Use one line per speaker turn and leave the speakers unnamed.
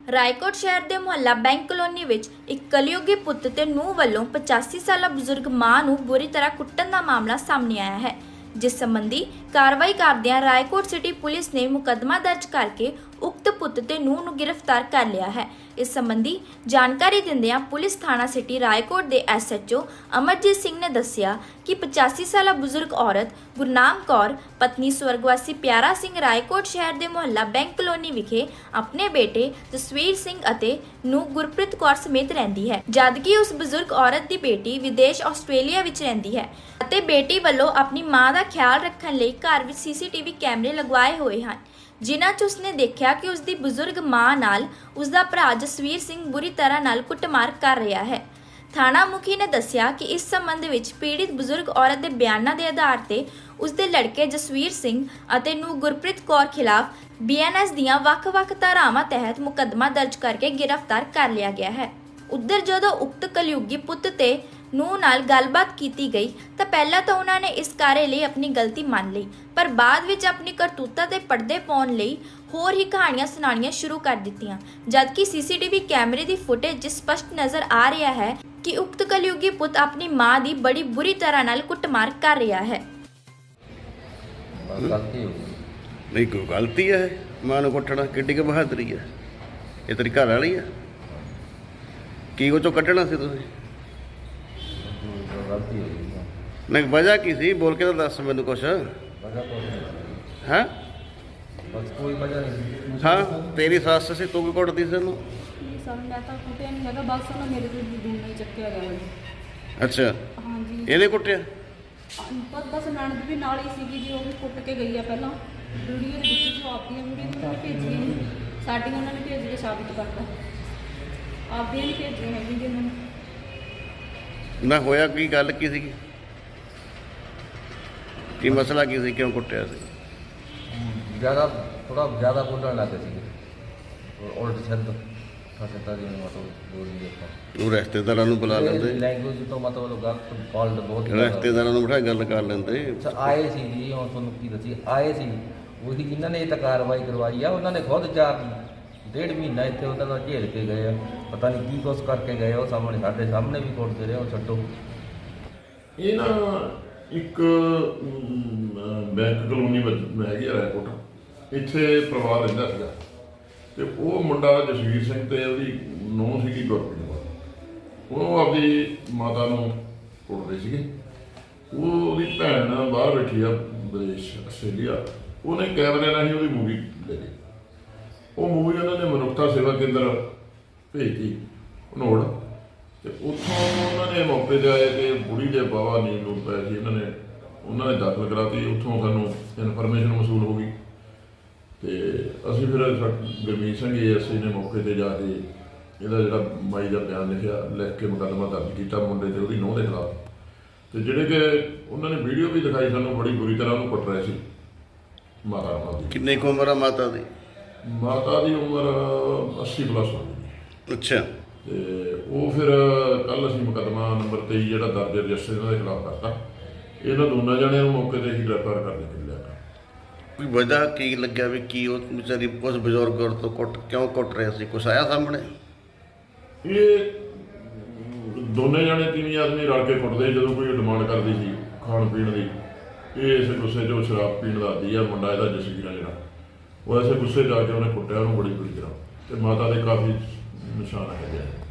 ਰਾਏਕੋਟ ਸ਼ਹਿਰ ਦੇ ਮੁਹੱਲਾ bank colony ਵਿੱਚ ਇੱਕ ਕਲਯੁਗੀ ਪੁੱਤ ਤੇ ਨੂੰਹ ਵੱਲੋਂ 85 ਸਾਲਾ ਬਜ਼ੁਰਗ ਮਾਂ ਨੂੰ ਬੁਰੀ ਤਰ੍ਹਾਂ ਕੁੱਟਣ ਦਾ ਮਾਮਲਾ ਸਾਹਮਣੇ ਆਇਆ ਹੈ, ਜਿਸ ਸੰਬੰਧੀ ਕਾਰਵਾਈ ਕਰਦਿਆਂ ਰਾਏਕੋਟ ਸਿਟੀ ਪੁਲਿਸ ਨੇ ਮੁਕੱਦਮਾ ਦਰਜ ਕਰਕੇ ਉਕਤ ਪੁੱਤ ਤੇ ਨੂੰਹ ਨੂੰ ਗ੍ਰਿਫਤਾਰ ਕਰ ਲਿਆ ਹੈ। ਇਸ ਸੰਬੰਧੀ ਜਾਣਕਾਰੀ ਦਿੰਦਿਆਂ ਪੁਲਿਸ ਥਾਣਾ ਸਿਟੀ ਰਾਏਕੋਟ ਦੇ ਐਸਐਚਓ ਅਮਰਜੀਤ ਸਿੰਘ ਨੇ ਦੱਸਿਆ ਕਿ 85 ਸਾਲਾ ਬਜ਼ੁਰਗ ਔਰਤ ਗੁਰਨਾਮ ਕੌਰ, ਪਤਨੀ ਸਵਰਗਵਾਸੀ ਪਿਆਰਾ ਸਿੰਘ ਰਾਏਕੋਟ ਸ਼ਹਿਰ ਦੇ ਮੁਹੱਲਾ ਬੈਂਕ ਕਲੋਨੀ ਵਿਖੇ ਆਪਣੇ ਬੇਟੇ ਜਸਵੀਰ ਸਿੰਘ ਅਤੇ ਨੂੰ ਗੁਰਪ੍ਰੀਤ ਕੌਰ ਸਮੇਤ ਰਹਿੰਦੀ ਹੈ। ਜਦਕਿ ਉਸ ਬਜ਼ੁਰਗ ਔਰਤ ਦੀ ਬੇਟੀ ਵਿਦੇਸ਼ ਆਸਟ੍ਰੇਲੀਆ ਵਿੱਚ ਰਹਿੰਦੀ ਹੈ ਅਤੇ ਬੇਟੀ ਵੱਲੋਂ ਆਪਣੀ ਮਾਂ ਦਾ ਖਿਆਲ ਰੱਖਣ ਲਈ ਘਰ ਵਿੱਚ ਸੀਸੀਟੀਵੀ ਕੈਮਰੇ ਲਗਵਾਏ ਹੋਏ ਹਨ। ਜਿਨ੍ਹਾਂ 'ਚ ਉਸਨੇ ਦੇਖਿਆ ਕਿ ਉਸਦੀ ਬਜ਼ੁਰਗ ਮਾਂ ਨਾਲ ਉਸਦਾ ਭਰਾ ਜਸਵੀਰ ਸਿੰਘ ਬੁਰੀ ਤਰ੍ਹਾਂ ਨਾਲ ਕੁੱਟਮਾਰ ਕਰ ਰਿਹਾ ਹੈ। ਥਾਣਾ ਮੁਖੀ ਨੇ ਦੱਸਿਆ ਕਿ ਇਸ ਸੰਬੰਧ ਵਿੱਚ ਪੀੜਿਤ ਬਜ਼ੁਰਗ ਔਰਤ ਦੇ ਬਿਆਨਾਂ ਦੇ ਆਧਾਰ ਤੇ ਉਸਦੇ ਲੜਕੇ ਜਸਵੀਰ ਸਿੰਘ ਅਤੇ ਨੂੰ ਗੁਰਪ੍ਰੀਤ ਕੌਰ ਖਿਲਾਫ ਬੀਐਨਐਸ ਦੀਆਂ ਵੱਖ-ਵੱਖ ਧਾਰਾਵਾਂ ਤਹਿਤ ਮੁਕੱਦਮਾ ਦਰਜ ਕਰਕੇ ਗ੍ਰਿਫਤਾਰ ਕਰ ਲਿਆ ਗਿਆ ਹੈ। ਉੱਧਰ ਜਦੋਂ ਉਕਤ ਕਲਯੁਗੀ ਪੁੱਤ ਤੇ ਨੂੰ ਨਾਲ ਗੱਲਬਾਤ ਕੀਤੀ ਗਈ ਤਾਂ ਪਹਿਲਾਂ ਤਾਂ ਉਹਨਾਂ ਨੇ ਇਸ ਕਾਰੇ ਲਈ ਆਪਣੀ ਗਲਤੀ ਮੰਨ ਲਈ ਪਰ ਬਾਅਦ ਵਿੱਚ ਆਪਣੀ ਕਰਤੂਤਾਂ ਤੇ ਪਰਦੇ ਪਾਉਣ ਲਈ ਹੋਰ ਹੀ ਕਹਾਣੀਆਂ ਸੁਣਾਉਣੀਆਂ ਸ਼ੁਰੂ ਕਰ ਦਿੱਤੀਆਂ। ਜਦਕਿ ਸੀਸੀਟੀਵੀ ਕੈਮਰੇ ਦੀ ਫੁਟੇਜ 'ਚ ਸਪਸ਼ਟ ਨਜ਼ਰ ਆ ਰਿਹਾ ਹੈ ਕਿ ਉਕਤ ਕਲਯੁਗੀ ਪੁੱਤ ਆਪਣੀ ਮਾਂ ਦੀ ਬੜੀ ਬੁਰੀ ਤਰ੍ਹਾਂ ਨਾਲ ਕੁੱਟਮਾਰ ਕਰ ਰਿਹਾ ਹੈ।
ਬਸ ਗਲਤੀ ਹੋ ਗਈ।
ਨਹੀਂ ਕੋਈ ਗਲਤੀ ਹੈ ਮਾਂ ਨੂੰ ਕੁੱਟਣਾ ਕਿੱਡੀ ਕੁ ਬਹਾਦਰੀ ਹੈ? ਇਹ ਤੇਰੀ ਘਰ ਵਾਲੀ ਹੈ? ਕੀ ਉਹ ਚੋਂ ਕੱਢਣਾ ਸੀ ਤੁਸੀਂ?
ਗਲਤੀ ਹੋ। ਗਈ
ਨਹੀਂ ਵਜ੍ਹਾ ਕੀ ਸੀ? ਬੋਲ ਕੇ ਤਾਂ ਦੱਸ ਮੈਨੂੰ ਕੁਛ।
ਵਜ੍ਹਾ ਕੋਈ ਨਹੀਂ
ਹੈ?
ਬਸ ਕੋਈ ਵਜ੍ਹਾ ਨਹੀਂ
ਹਾਂ ਤੇਰੀ ਸੱਸ ਸੀ ਤੂੰ ਕੀ ਕੁੱਟਦੀ ਸੀ ਉਹਨੂੰ?
ਸਾਨੂੰ ਮੈਂ ਤਾਂ ਕੁੱਟਿਆ ਨਹੀਂ ਹੈਗਾ ਬਸ ਉਹਨਾਂ ਮੇਰੇ ਤੇ ਦੂਰ ਨਹੀਂ ਚੱਕਿਆ ਗਿਆ ਜੀ
ਅੱਛਾ।
ਹਾਂਜੀ।
ਇਹਨੇ ਕੁੱਟਿਆ?
ਬਸ ਬਸ ਨਣਦ ਵੀ ਨਾਲ ਹੀ ਸੀਗੀ ਜੀ ਉਹ ਵੀ ਕੁੱਟ ਕੇ ਗਈ ਆ ਪਹਿਲਾਂ। ਵੀਡੀਓ ਦੇ ਵਿੱਚ ਜੋ ਆਪਦੀਆਂ ਵੀਡੀਓ ਉਹਨਾਂ ਨੇ ਭੇਜੀਆਂ ਨਹੀਂ ਸਾਡੀਆਂ ਉਹਨਾਂ ਨੇ ਭੇਜ ਕੇ ਸਾਬਿਤ ਕਰਤਾ। ਆਪਦੀਆਂ ਨਹੀਂ ਭੇਜੀਆਂ ਹੈਗੀਆਂ ਜੀ ਉਹਨਾਂ ਨੇ।
ਨਾ ਹੋਇਆ ਕੀ ਗੱਲ ਕੀ ਸੀ ਕੀ ਮਸਲਾ ਕੀ ਸੀ? ਕਿਉਂ ਕੁੱਟਿਆ ਸੀ?
ਜ਼ਿਆਦਾ ਥੋੜਾ ਜ਼ਿਆਦਾ ਬੋਲਣ ਲੱਗ ਸੀ ਉਲਟ ਸ਼ਬਦ ਫਸਤਾ ਜੀ ਮਤਲਬ ਬੋਲੀ ਆਪਾਂ।
ਉਹ ਰਿਸ਼ਤੇਦਾਰਾਂ ਨੂੰ ਬੁਲਾ ਲੈਂਦੇ।
ਲੈਂਗੁਏਜ ਤੋਂ ਮਤਲਬ ਗਲਤ ਫਾਲਟ ਬਹੁਤ।
ਰਿਸ਼ਤੇਦਾਰਾਂ ਨੂੰ ਬਿਠਾ ਗੱਲ ਕਰ ਲੈਂਦੇ।
ਆਏ ਸੀ ਜੀ ਹੁਣ ਤੁਹਾਨੂੰ ਕੀ ਦੱਸੀ ਆਏ ਸੀ। ਉਹਦੀ ਜਿਨ੍ਹਾਂ ਨੇ ਇਹ ਤਾਂ ਕਾਰਵਾਈ ਕਰਵਾਈ ਆ ਉਹਨਾਂ ਨੇ ਖੁਦ ਚਾਰ ਡੇਢ ਮਹੀਨਾ ਇੱਥੇ ਉਹਨਾਂ ਦਾ ਝੇਲ ਕੇ ਗਏ ਆ। ਪਤਾ ਨਹੀਂ ਕੀ ਕੁਛ ਕਰਕੇ ਗਏ ਉਹ ਸਾਹਮਣੇ ਸਾਡੇ ਸਾਹਮਣੇ ਵੀ ਕੁੱਟਦੇ ਰਹੇ ਉਹ ਛੱਡੋ।
ਇਹ ਨਾ ਇੱਕ ਬੈਂਕ ਕਲੋਨੀ ਵਿੱਚ ਹੈਗੀ ਆ ਰੈਕੋਟ। ਇੱਥੇ ਪਰਿਵਾਰ ਰਹਿੰਦਾ ਸੀਗਾ। ਤੇ ਉਹ ਮੁੰਡਾ ਜਸਵੀਰ ਸਿੰਘ ਤੇ ਉਹਦੀ ਨੂੰਹ ਸੀਗੀ ਗੁਰਪ੍ਰੀਤ ਕੌਰ। ਉਹ ਆਪਦੀ ਮਾਤਾ ਨੂੰ ਕੁੱਟਦੇ ਸੀਗੇ। ਉਹ ਉਹਦੀ ਭੈਣ ਬਾਹਰ ਬੈਠੀ ਆ ਵਿਦੇਸ਼, ਆਸਟ੍ਰੇਲੀਆ। ਉਹਨੇ ਕੈਮਰੇ ਨਾਲ ਹੀ ਉਹਦੀ ਮੂਵੀ ਲੈ ਲਈ ਉਹ ਮੂਵੀ ਉਹਨਾਂ ਨੇ ਮਨੁੱਖਤਾ ਸੇਵਾ ਕੇਂਦਰ ਭੇਜਤੀ ਨੋੜ ਤੇ ਉੱਥੋਂ ਉਹਨਾਂ ਨੇ ਮੌਕੇ ਤੇ ਆਏ ਕਿ ਬੁੜੀ ਦੇ ਬਾਵਾ ਨੀਂਦ ਨੂੰ ਪੈ ਸੀ ਇਹਨਾਂ ਨੇ ਉਹਨਾਂ ਨੇ ਦਾਖਲ ਕਰਾਤੀ। ਉੱਥੋਂ ਸਾਨੂੰ ਇਨਫੋਰਮੇਸ਼ਨ ਮਸੂਲ ਹੋ ਗਈ। ਤੇ ਅਸੀਂ ਫਿਰ ਗੁਰਮੀਤ ਸਿੰਘ ਏਐਸਸੀ ਨੇ ਮੌਕੇ ਤੇ ਜਾ ਕੇ ਇਹਦਾ ਜਿਹੜਾ ਮਾਈ ਦਾ ਬਿਆਨ ਲਿਖਿਆ, ਲਿਖ ਕੇ ਮੁਕੱਦਮਾ ਦਰਜ ਕੀਤਾ ਮੁੰਡੇ ਤੇ ਉਹਦੀ ਨੂੰਹ ਦੇ ਖਿਲਾਫ। ਤੇ ਜਿਹੜੇ ਕਿ ਉਹਨਾਂ ਨੇ ਵੀਡੀਓ ਵੀ ਦਿਖਾਈ ਸਾਨੂੰ ਬੜੀ ਬੁਰੀ ਤਰ੍ਹਾਂ ਉਹਨੂੰ ਕੁੱਟ ਰਹੇ ਸੀ। ਮਾਤਾ ਦੀ।
ਕਿੰਨੀ ਕੁ ਉਮਰ ਆ ਮਾਤਾ ਦੀ?
ਮਾਤਾ ਦੀ ਉਮਰ 80 ਪਲੱਸ ਹੋ ਗਈ।
ਅੱਛਾ।
ਤੇ ਉਹ ਫਿਰ ਕੱਲ ਅਸੀਂ ਮੁਕੱਦਮਾ ਨੰਬਰ 23 ਜਿਹੜਾ ਦਰਜ ਰਜਿਸਟਰ ਇਹਨਾਂ ਦੇ ਖਿਲਾਫ ਕਰਤਾ। ਇਹਨਾਂ ਦੋਨਾਂ ਜਣਿਆਂ ਨੂੰ ਮੌਕੇ ਤੇ ਹੀ ਗ੍ਰਿਫਤਾਰ ਕਰ ਲਿਆ
ਕੋਈ ਵਜ੍ਹਾ ਕੀ ਲੱਗਿਆ ਵੀ ਕੀ ਉਹ ਵਿਚਾਰੀ ਉਸ ਬਜ਼ੁਰਗ ਔਰਤ ਤੋਂ ਕੁੱਟ ਕਿਉਂ ਕੁੱਟ ਰਿਹਾ ਸੀ? ਕੁਛ ਆਇਆ ਸਾਹਮਣੇ?
ਇਹ ਦੋਨੇ ਜਣੇ ਤਿੰਨ ਆਦਮੀ ਰਲ ਕੇ ਕੁੱਟਦੇ ਜਦੋਂ ਕੋਈ ਡਿਮਾਂਡ ਕਰਦੀ ਸੀ ਖਾਣ ਪੀਣ ਦੀ। ਇਹ ਇਸ ਗੁੱਸੇ 'ਚ ਸ਼ਰਾਬ ਪੀਣ ਦਾ ਆਦੀ ਆ ਮੁੰਡਾ ਇਹਦਾ ਜਸਵੀਰ ਜਿਹੜਾ। ਉਹ ਐਸੇ ਗੁੱਸੇ ਜਾ ਕੇ ਉਹਨੇ ਕੁੱਟਿਆ, ਉਹਨੂੰ ਬੜੀ ਬੁਰੀ ਤਰ੍ਹਾਂ ਤੇ ਮਾਤਾ ਦੇ ਕਾਫੀ ਨਿਸ਼ਾਨ ਹੈਗੇ ਆ।